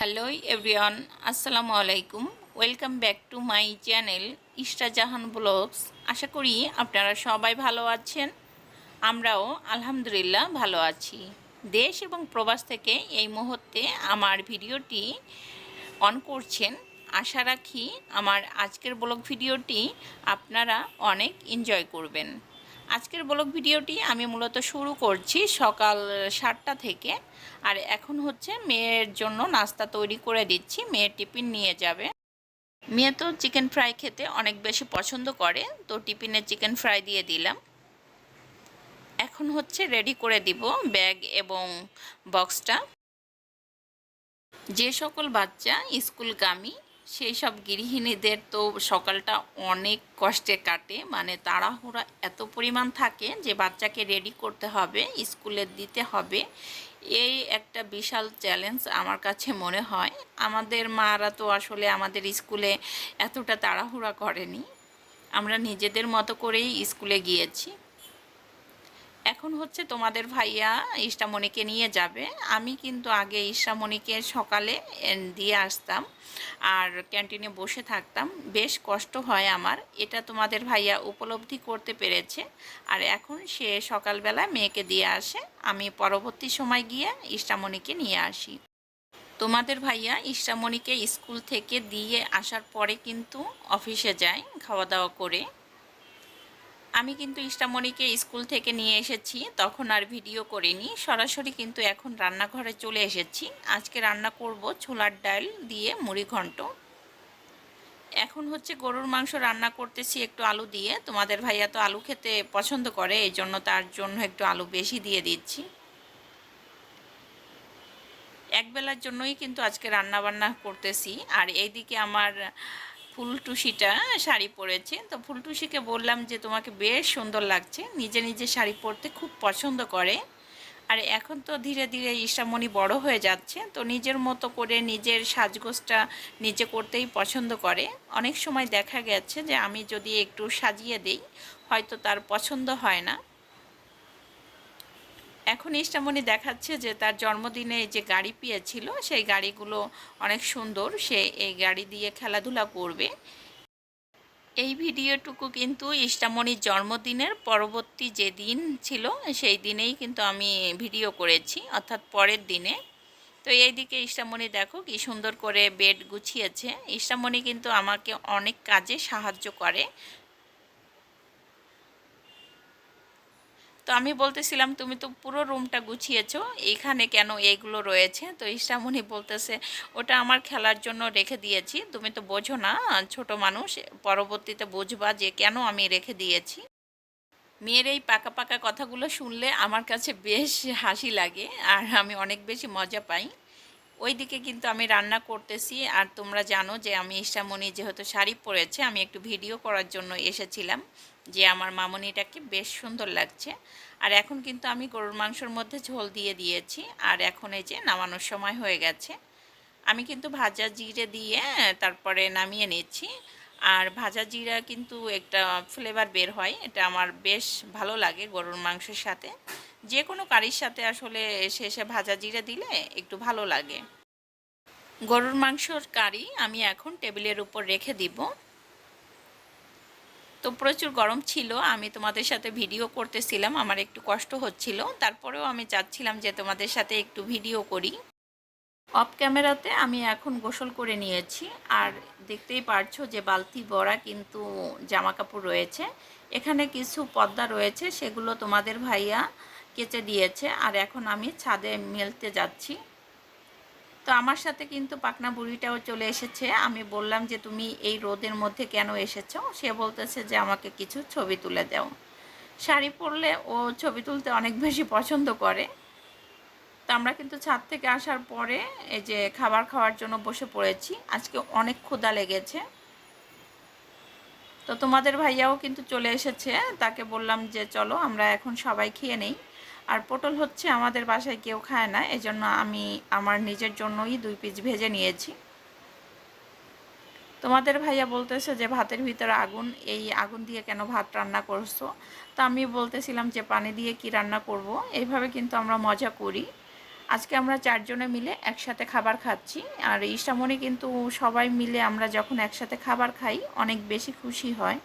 Hello everyone আসসালামু আলাইকুম welcome back to my channel Ishrajahan blogs আশা করি আপনারা সবাই ভালো আছেন। আমরাও আলহামদুলিল্লাহ ভালো আছি। দেশ এবং প্রবাস থেকে এই মুহূর্তে আমার ভিডিওটি অন করছেন। আশা রাখি আমার আজকের ব্লগ ভিডিওটি আপনারা অনেক এনজয় করবেন। আজকের ব্লগ ভিডিওটি আমি মূলত শুরু করছি সকাল সাতটা থেকে। আর এখন হচ্ছে মেয়ের জন্য নাস্তা তৈরি করে দিচ্ছি, মেয়ের টিফিন নিয়ে যাবে। মেয়ে তো চিকেন ফ্রাই খেতে অনেক বেশি পছন্দ করে, তো টিফিনে চিকেন ফ্রাই দিয়ে দিলাম। এখন হচ্ছে রেডি করে দিব ব্যাগ এবং বক্সটা। যে সকল বাচ্চা স্কুলগামী সেই সব গৃহিণীদের তো সকালটা অনেক কষ্টে কাটে। মানে তাড়াহুড়া এত পরিমাণ থাকে যে বাচ্চাকে রেডি করতে হবে, স্কুলে দিতে হবে। এই একটা বিশাল চ্যালেঞ্জ আমার কাছে মনে হয়। আমাদের মারা তো আসলে আমাদের স্কুলে এতটা তাড়াহুড়া করেনি। আমরা নিজেদের মতো করেই স্কুলে গিয়েছি। এখন হচ্ছে তোমাদের ভাইয়া ইষ্টামণিকে নিয়ে যাবে। আমি কিন্তু আগে ইষ্টামণিকে সকালে দিয়ে আসতাম আর ক্যান্টিনে বসে থাকতাম। বেশ কষ্ট হয় আমার। এটা তোমাদের ভাইয়া উপলব্ধি করতে পেরেছে। আর এখন সে সকালবেলা মেয়েকে দিয়ে আসে। আমি পরবর্তী সময় গিয়ে ইষ্টামণিকে নিয়ে আসি। তোমাদের ভাইয়া ইষ্টামণিকে স্কুল থেকে দিয়ে আসার পরে কিন্তু অফিসে যায় খাওয়া দাওয়া করে। আমি কিন্তু ইষ্টামণিকে স্কুল থেকে নিয়ে এসেছি, তখন আর ভিডিও করিনি। সরাসরি কিন্তু এখন রান্নাঘরে চলে এসেছি। আজকে রান্না করব ছোলার ডাল দিয়ে মুড়ি ঘন্ট। এখন হচ্ছে গরুর মাংস রান্না করতেছি একটু আলু দিয়ে। তোমাদের ভাইয়া তো আলু খেতে পছন্দ করে, এই জন্য তার জন্য একটু আলু বেশি দিয়ে দিচ্ছি। একবেলার জন্যই কিন্তু আজকে রান্না বান্না করতেছি। আর এইদিকে আমার ফুলটুসিটা শাড়ি পরেছে। তো ফুলটুসিকে বললাম যে, তোমাকে বেশ সুন্দর লাগছে। নিজে নিজে শাড়ি পরতে খুব পছন্দ করে। আর এখন তো ধীরে ধীরে ঈশামণি বড় হয়ে যাচ্ছে। তো নিজের মতো করে নিজের সাজগোজটা নিজে করতেই পছন্দ করে। অনেক সময় দেখা গেছে যে, আমি যদি একটু সাজিয়ে দিই, হয়তো তার পছন্দ হয় না। এখন ইষ্টামণি দেখাচ্ছে যে তার জন্মদিনে যে গাড়ি পেয়েছিল, সেই গাড়িগুলো অনেক সুন্দর, সে এই গাড়ি দিয়ে খেলাধুলা করবে। এই ভিডিওটুকু কিন্তু ইষ্টামণির জন্মদিনের পরবর্তী যে দিন ছিল, সেই দিনেই কিন্তু আমি ভিডিও করেছি, অর্থাৎ পরের দিনে। তো এইদিকে ইষ্টামণি দেখো কি সুন্দর করে বেড গুছিয়েছে। ইষ্টামণি কিন্তু আমাকে অনেক কাজে সাহায্য করে। তো আমি বলতেছিলাম, তুমি তো পুরো রুমটা গুছিয়েছো, এখানে কেন এইগুলো রয়েছে? তো ইসরামণি বলতেছে, ওটা আমার খেলার জন্য রেখে দিয়েছি। তুমি তো বোঝো না, ছোট মানুষ, পরবর্তীতে বুঝবা যে কেন আমি রেখে দিয়েছি। মেয়ের এই পাকা পাকা কথাগুলো শুনলে আমার কাছে বেশ হাসি লাগে, আর আমি অনেক বেশি মজা পাই। ওইদিকে কিন্তু আমি রান্না করতেছি, আর তোমরা জানো যে আমি ইসামণি যেহেতু শাড়ি পরেছে, আমি একটু ভিডিও করার জন্য এসেছিলাম যে আমার মামনিটাকে বেশ সুন্দর লাগছে। আর এখন কিন্তু আমি গরুর মাংসর মধ্যে ঝোল দিয়ে দিয়েছি, আর এখন এই যে নামানোর সময় হয়ে গেছে। আমি কিন্তু ভাজা জিরে দিয়ে তারপরে নামিয়ে নিচ্ছি, আর ভাজা জিরা কিন্তু একটা ফ্লেভার বের হয়, এটা আমার বেশ ভালো লাগে গরুর মাংসের সাথে। যে কোনো কারির সাথে আসলে শেষে ভাজা জিরে দিলে একটু ভালো লাগে। গরুর মাংসর কারি আমি এখন টেবিলের উপর রেখে দিব। তো প্রচুর গরম ছিল, আমি তোমাদের সাথে ভিডিও করতেছিলাম, আমার একটু কষ্ট হচ্ছিল। তারপরেও আমি চাচ্ছিলাম যে তোমাদের সাথে একটু ভিডিও করি। অফ ক্যামেরাতে আমি এখন গোসল করে নিয়েছি, আর দেখতেই পারছ যে বালতি, বড়া কিন্তু জামা কাপড় রয়েছে। এখানে কিছু পদ্মা রয়েছে, সেগুলো তোমাদের ভাইয়া কেচে দিয়েছে, আর এখন আমি ছাদে মেলতে যাচ্ছি। তো আমার সাথে কিন্তু পাকনা বুড়িটাও চলে এসেছে। আমি বললাম যে, তুমি এই রোদের মধ্যে কেন এসেছ? সে বলতেছে যে, আমাকে কিছু ছবি তুলে দাও। শাড়ি পরলে ও ছবি তুলতে অনেক বেশি পছন্দ করে। তো আমরা কিন্তু ছাদ থেকে আসার পরে এই যে খাবার খাওয়ার জন্য বসে পড়েছি। আজকে অনেক ক্ষুদা লেগেছে। তো তোমাদের ভাইয়াও কিন্তু চলে এসেছে। তাকে বললাম যে, চলো, আমরা এখন সবাই খেয়ে নেই। আর পটল হচ্ছে আমাদের বাসায় কেউ খায় না, এজন্য আমি আমার নিজের জন্যই দুই পিস ভেজে নিয়েছি। তোমাদের ভাইয়া বলতেছে যে ভাতের ভিতরে আগুন, এই আগুন দিয়ে কেন ভাত রান্না করছ? তা আমি বলতেছিলাম যে পানি দিয়ে কি রান্না করব, এইভাবে কিন্তু আমরা মজা করি। আজকে আমরা চারজনে মিলে একসাথে খাবার খাচ্ছি, আর ইস্টামণি কিন্তু সবাই মিলে আমরা যখন একসাথে খাবার খাই, অনেক বেশি খুশি হয়।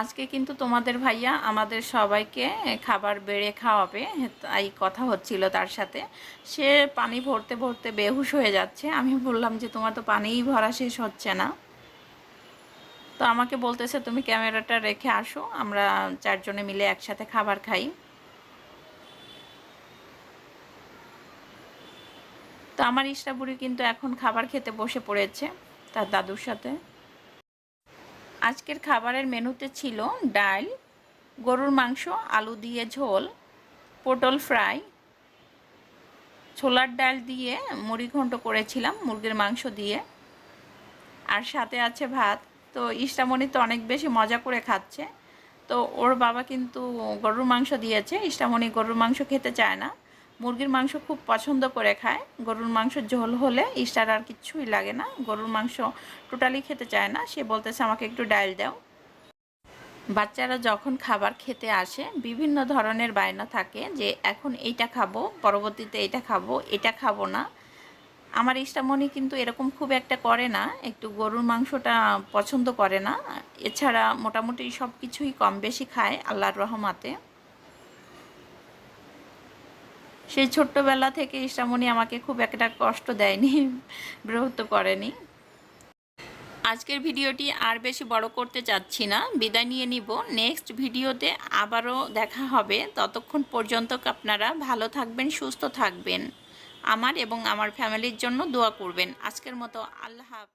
আজকে কিন্তু তোমাদের ভাইয়া আমাদের সবাইকে খাবার বেড়ে খাওয়াবে, তাই কথা হচ্ছিল তার সাথে। সে পানি ভরতে ভরতে বেহুশ হয়ে যাচ্ছে। আমি বললাম যে, তোমার তো পানিই ভরা শেষ হচ্ছে না। তো আমাকে বলতেছে, তুমি ক্যামেরাটা রেখে আসো, আমরা চারজনে মিলে একসাথে খাবার খাই। তো আমার ইষ্টাবুড়ি কিন্তু এখন খাবার খেতে বসে পড়েছে, তার দাদুর সাথে। আজকের খাবারের মেনুতে ছিল ডাল, গরুর মাংস, আলু দিয়ে ঝোল, পটল ফ্রাই। ছোলার ডাল দিয়ে মুড়ি ঘন্ট করেছিলাম মুরগির মাংস দিয়ে। আর সাথে আছে ভাত। তো ইষ্টামণি তো অনেক বেশি মজা করে খাচ্ছে। তো ওর বাবা কিন্তু গরুর মাংস দিয়েছে। ইষ্টামণি গরুর মাংস খেতে চায় না। মুরগির মাংস খুব পছন্দ করে খায়। গরুর মাংস ঝোল হলে ইস্টার আর কিচ্ছুই লাগে না। গরুর মাংস টোটালি খেতে চায় না। সে বলতেছে, আমাকে একটু ডাইল দাও। বাচ্চারা যখন খাবার খেতে আসে, বিভিন্ন ধরনের বায়না থাকে যে, এখন এইটা খাব, পরবর্তীতে এটা খাব এটা খাব না। আমার ইষ্টামণি কিন্তু এরকম খুব একটা করে না। একটু গরুর মাংসটা পছন্দ করে না। এছাড়া মোটামুটি সব কিছুই কম বেশি খায় আল্লাহর রহমাতে। সেই ছোট্টবেলা থেকে ইষ্টামণি আমাকে খুব একটা কষ্ট দেয়নি, বিরক্ত করেনি। আজকের ভিডিওটি আর বেশি বড় করতে চাচ্ছি না, বিদায় নিয়ে নিব। নেক্সট ভিডিওতে আবারও দেখা হবে। ততক্ষণ পর্যন্ত আপনারা ভালো থাকবেন, সুস্থ থাকবেন। আমার এবং আমার ফ্যামিলির জন্য দোয়া করবেন। আজকের মতো আল্লাহ হাফেজ।